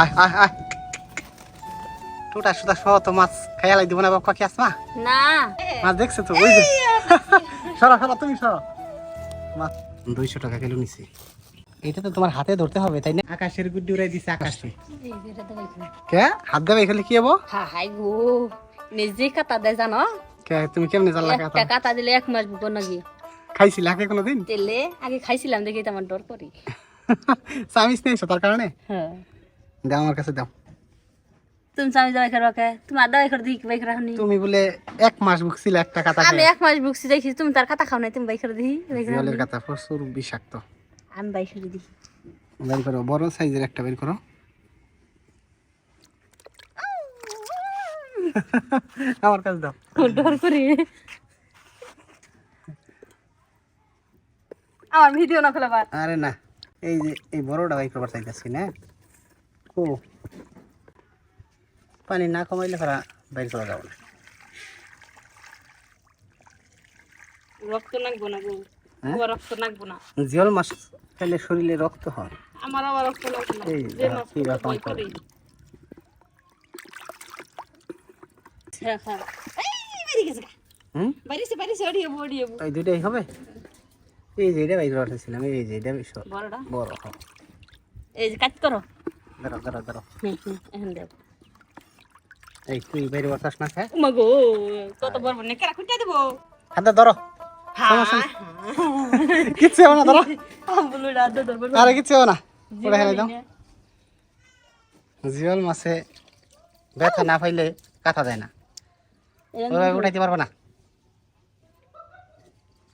আয় আয় আয়। টুটা সুটা সহ তো মাছ দিব না বাবা কি আসমা না। মাছ দেখছে তো? ওই যে। সরা সরা তুমি সরা। মাছ দুইশো টাকা কিলো নিছি। এটা তো তোমার হাতে ধরতে হবে তাই না? আকাশের গুড্ডি উড়াই দিছে আকাশে। কে? হাত দেবে এখানে কি হব? হা হাই গো নিজে কাটা দেয় জানো? কে? তুমি কেমনে জানলা একটা কাটা? দিলে এক মাস বুকো নাকি? খাইছিলে আগে কোনোদিন? তেলে আগে খাইছিলাম দেখি আমার ডর করি। চামিস নিয়েছো তার কারণে? হ্যাঁ। দাও আমার কাছে দাও। তুমি দাওয়াই তুমি আর দাওয়াই খার দিই বাইক রাখনি? তুমি বলে এক মাস একটা কাতা আমি এক মাস দেখি তুমি তার খাও তুমি বাইক খার দিই জলের কাতা প্রচুর বিষাক্ত। আমি বাইক খার দিই বের করো বড় সাইজের একটা বের করো। আমার কাছে দাও। ডর করি। আমার ভিডিও না খোলা আরে না এই যে এই বড়টা বাইক করবার চাইতেছি না। ও পানি না কমাইলে ফেরা বাইর করা যাবে না। রক্ত নাকবো না গো হ্যাঁ? রক্ত নাকবো না। জিওল মাছ খেলে শরীরে রক্ত হয়। আমার আবার রক্ত লাগবে না। এই যে মাছ কি করি হবে? এই যে এটা বাইর এই যে এটা বড়। এই যে কাজ করো। দাঁড়াও দাঁড়াও দাঁড়াও। এই তুই বাইরে করতাস না খায় কত বড় খুঁটে দেবো। হাতে ধরো। কিচ্ছু হবে না ধরো। বলো রাত ধরবো। আরে কিচ্ছু হবে না। ওটা হেলে দাও। জিওল মাছে ব্যথা না পাইলে কাঁথা দেয় না। ওইভাবে উঠাইতে পারব না।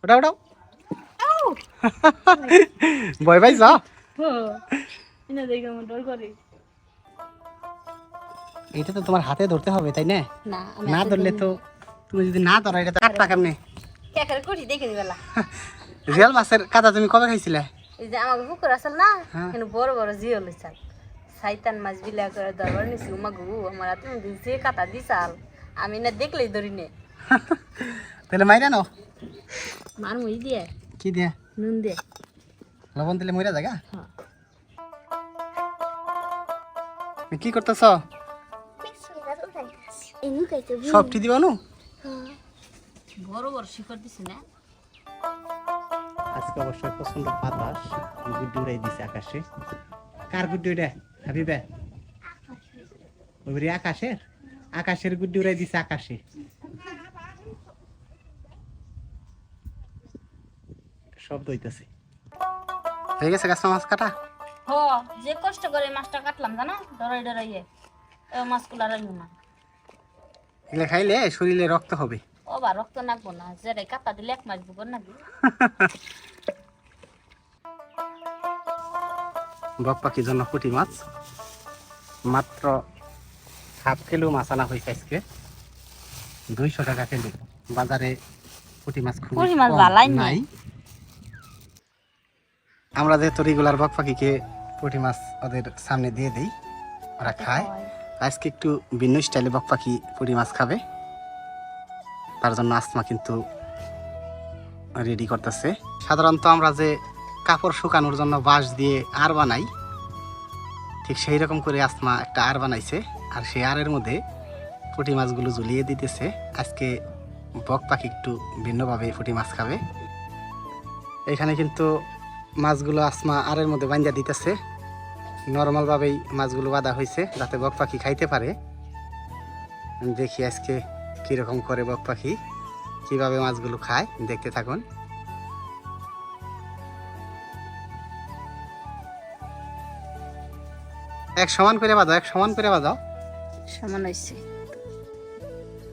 ওটা ওটাও ভয় পাইছ? এনে দেখে আমার ডর করে। এটা তো তোমার হাতে ধরতে হবে তাই না? না না ধরলে তো তুমি যদি না ধরো এটা তো কাটবা কেমনে? কেকারে করি দেখে দিবেলা জিয়াল মাছের কাঁথা তুমি কবে খাইছিলে? এই যে আমাকে পুকুর আসল না হ্যাঁ। এখানে বড় বড় জিও লইছাল সাইতান মাছ বিলা করে দরবার নিছি উমা গু আমার হাতে যে কাটা দিছাল আমি না দেখলেই ধরি নে। তাহলে মাইরা নাও। মার মুই দিয়ে কি দিয়ে? নুন দিয়ে। লবণ দিলে মইরা জায়গা হ্যাঁ। কি করতেছ? সবটি দিবা নু? বড় বড় শিকড় দিছি না? আজকে অবশ্য প্রচণ্ড বাতাস গুড্ডি উড়াই দিছে আকাশে। কার গুড্ডি ওটা হাবিবে? ওই আকাশের? আকাশের গুড্ডি উড়াই দিছে আকাশে। শব্দ হইতেছে। হয়ে গেছে গাছ মাছ কাটা? হ যে কষ্ট করে মাছটা কাটলাম জানো? ডরাই ডরাইয়ে। মাছগুলো রাখব না। এগুলো খাইলে শরীরে রক্ত হবে। ও বা রক্ত নাকবো না। যেটাই কাটা দিলে এক মাছ বুকর নাকি? বক পাখির জন্য পুঁটি মাছ? মাত্র হাফ কিলো মাছ আনা হয়েছে আজকে। দুইশো টাকা কিলো বাজারে পুঁটি মাছ খুব। নাই। আমরা যেহেতু রেগুলার বক পাখিকে পুঁটি মাছ ওদের সামনে দিয়ে দিই। ওরা খায়। আজকে একটু ভিন্ন স্টাইলে বক পাখি পুঁটি মাছ খাবে। তার জন্য আসমা কিন্তু রেডি করতেছে। সাধারণত আমরা যে কাপড় শুকানোর জন্য বাঁশ দিয়ে আর বানাই ঠিক সেই রকম করে আসমা একটা আর বানাইছে। আর সেই আরের মধ্যে পুঁটি মাছগুলো ঝুলিয়ে দিতেছে। আজকে বক পাখি একটু ভিন্নভাবে পুঁটি মাছ খাবে। এখানে কিন্তু মাছগুলো আসমা আরের মধ্যে বান্ধা দিতেছে। নর্মালভাবেই মাছগুলো বাঁধা হয়েছে যাতে বক পাখি খাইতে পারে। আমি দেখি আজকে কীরকম করে বক পাখি কীভাবে মাছগুলো খায় দেখতে থাকুন। এক সমান করে বাঁধো এক সমান করে বাঁধো সমান হয়েছে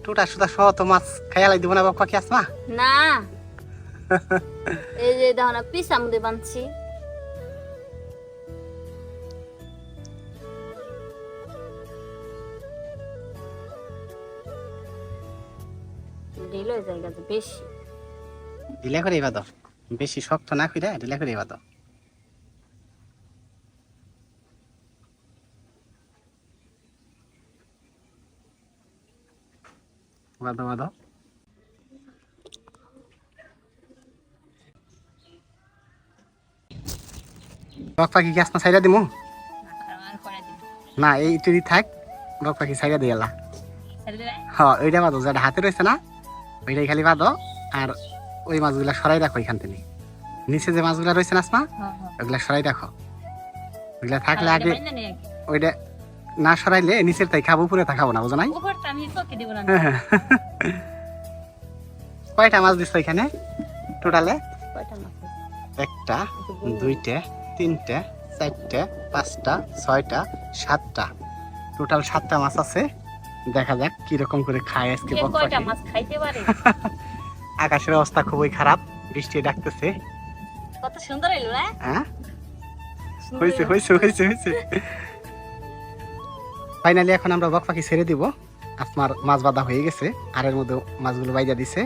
টুটা সুতা সহ তো মাছ খাইয়া লাই দিব না বক পাখি আসমা? না। এই যে দেখো না, পিস আমুদে বানছি। ঢিল হয়ে যায় গেছে বেশি। ঢিলা করে বাঁধো বেশি শক্ত না করে ঢিলা করে বাঁধো বাঁধো বাঁধো বক পাখি গ্যাস না ছাইরা দিমু। না এই তুই থাক বক পাখি দিয়ে এলা। ছেড়ে দিবে হ ওইটা বাঁধো যেটা হাতে রয়েছে না ওইটাই খালি বাঁধো আর ওই মাছগুলা সরাই রাখো এখান থেকে। নিচে যে মাছগুলা রয়েছে না আসমা হ্যাঁ হ্যাঁ। ওগুলা সরাই রাখো। ওইগুলা থাকলে আগে। ওইটা না সরাইলে নিচের তাই খাব উপরে খাব না বুঝো নাই? না। কয়টা মাছ দিচ্ছ এখানে? টোটালে? একটা দুইটা তিনটা চারটা পাঁচটা ছয়টা সাতটা। টোটাল সাতটা মাছ আছে। দেখা যাক কীরকম করে খায় আজকে আকাশের অবস্থা খুবই খারাপ বৃষ্টি ডাকতেছে। কত সুন্দর এলো হ্যাঁ? সুন্দর হয়েছে হয়েছে হয়েছে হয়েছে ফাইনালি এখন আমরা বক পাখি ছেড়ে দিব। আপনার মাছ বাঁধা হয়ে গেছে আর এর মধ্যে মাছগুলো বাইজা দিছে।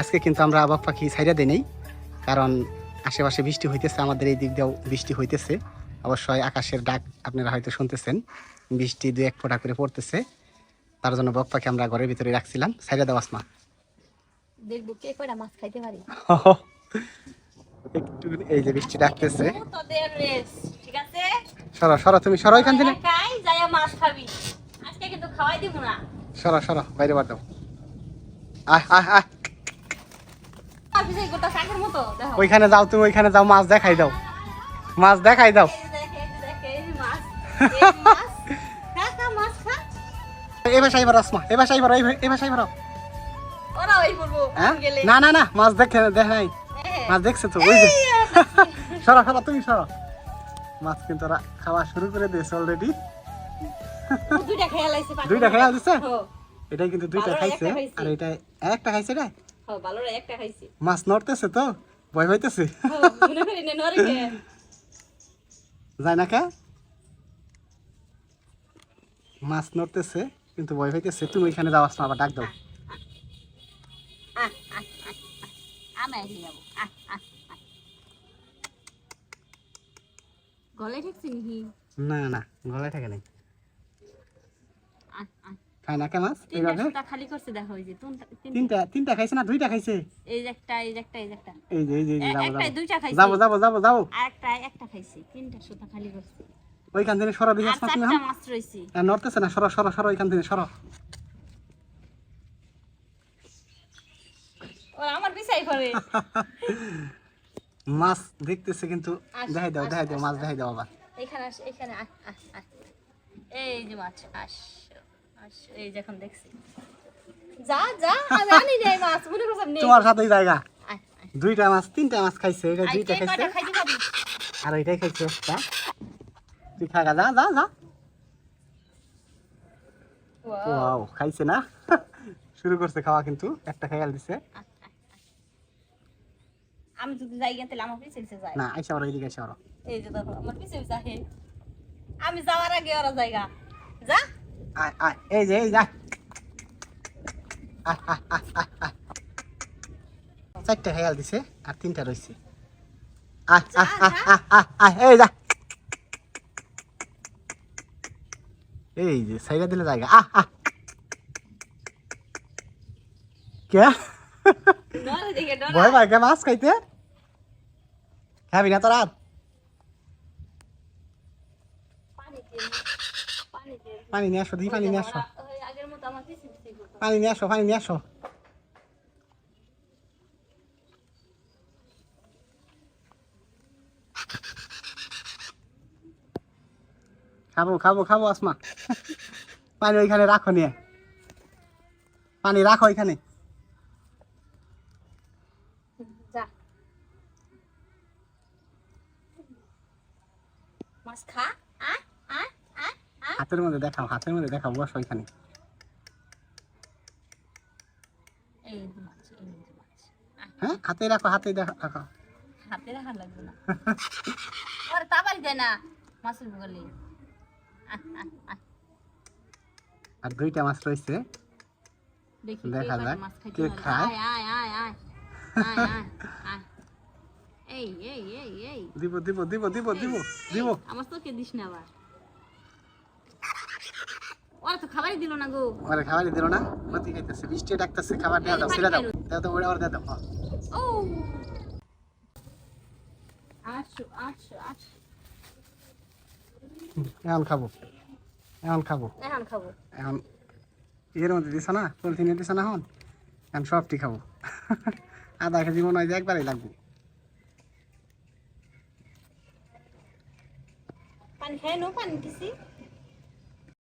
আজকে কিন্তু আমরা বক পাখি ছাইরা দিই নেই কারণ আশেপাশে বৃষ্টি হইতেছে আমাদের এই দিক দিয়েও বৃষ্টি হইতেছে। অবশ্যই আকাশের ডাক আপনারা হয়তো শুনতেছেন। বৃষ্টি দু এক ফোঁটা করে পড়তেছে। তার জন্য বক পাখি আমরা ঘরের ভিতরে রাখছিলাম। ছাইরা দেওয়া আসমা। দেখব কে কয়টা মাছ খাইতে পারে। একটু এই যে বৃষ্টি ডাকতেছে। তোদের রেস ঠিক আছে? সরো সরো তুমি সরো এখান থেকে। একাই যাইয়া মাছ খাবি। আজকে কিন্তু খাওয়াই দিব না। সরো সরো বাইরে বার দাও। আয় আয় আয় অফিসে গোটা শাকের মতো দেখো ওইখানে যাও তুমি ওইখানে যাও মাছ দেখাই দাও। মাছ দেখাই দাও। এই যে দেখ, এই যে দেখ, এই যে মাছ এই যে মাছ। খা খা মাছ খা এ ভাষাই বারো আসমা এ ভাষাই বারো এ ভাষাই বারো ওরা ওই করব হ্যাঁ? না না না মাছ দেখে দেখ নাই। হ্যাঁ। মাছ দেখছে তো ওই যে। সরো সরো তুমি সরো। মাছ কিন্তু ওরা খাওয়া শুরু করে দিয়েছে অলরেডি দুইটা খেয়াল আইছে দুইটা খেয়াল দিছে? এটাই কিন্তু দুইটা খাইছে আর এটা একটা খাইছে রে। হো ভালো একটা খাইছি। মাছ নড়তেছে তো? ভয় হইতেছে হো মনে করি নে নরে যায় না কে? মাছ নড়তেছে কিন্তু ভয় হইতেছে তুমি ওইখানে যাও আসমা আবার ডাক দাও। আহ আহ আহ আমি এসে যাব আহ আহ আহ গলে ঠেকছি নাকি না না গলায় থাকে নাই। খায় না এইভাবে? খালি করছে দেখো ওই যে তিনটা খাইছে না দুইটা খাইছে? এই যে একটা এই যে একটা এই যে একটা। এই যে এই যাব একটাই দুইটা খাইছে। যাব যাব যাব যাব। একটা একটা খাইছে তিনটা সুতা খালি করছে। ওইখান থেকে সরো আসমা চারটা মাছ আর নড়তেছে না সরো সরো সরো ওইখান থেকে সরো। ও আমার পিছাই করে মাছ দেখতেছে কিন্তু দেখাই দাও দেখাই দাও মাছ দেখাই দাও আবার এখানে আস এখানে আস আস আস এই যে মাছ আস এই যে দেখছি। যা যা আমি আনি নাই মাছ মনে করছিলাম নেই। তোমার সাথেই জায়গা। আয়, আয়। দুইটা মাছ তিনটা মাছ খাইছে এটা দুইটা খাইছে। কয়টা খাইতে পারি আর ওইটাই খাইছে একটা। তুই খাগা যা যা যা। ওয়াও খাইছে না? শুরু করছে খাওয়া কিন্তু একটা খেয়াল দিছে। আমি যদি যাই গেলে তাহলে আমার পিছে পিছে যায়। না আইসা ওরা এদিকে আইসা ওরা। এই যে দেখো আমার পিছে পিছে আমি যাওয়ার আগে ওরা জায়গা। যা। আয় আয় এই যে এই যা। চারটা খেয়াল দিছে আর তিনটা রয়েছে এই যা। এই যে সাইডা দিলে জায়গা। আহ আহ। কে? ভয় পায় কে মাছ খাইতে? খাবি না তোরা আর? পানি দিয়ে পানি নিয়ে আসো দিই পানি নিয়ে আসো। পানি নিয়ে আসো পানি নিয়ে আসো। খাব খাব খাব আসমা। পানি ওইখানে রাখো নিয়ে। পানি রাখো ওইখানে। মাছ খা। হাতের মধ্যে দেখাও হাতের মধ্যে দেখাও বস ওইখানে। হ্যাঁ হাতে রাখো হাতে রাখো। হাতে রাখা লাগবে না। ওরে তাবাল যায় না মাছের বগলে। আয় আয় আয় আর দুইটা মাছ রয়েছে। দেখা যাক, কে খায়? আয় আয় আয় আয় আয় আয় আয়। এই এই এই এই। দিব দিব দিব দিব দিব দিব। আমার তো কে দিস না আবার। না মতি খাইতেছে বৃষ্টি খাবার খাব খাব। এখন মধ্যে সবটি খাব। আধা কেজি মনে হয় যে একবারই লাগবে। পানি খাই নো পানি দিছি।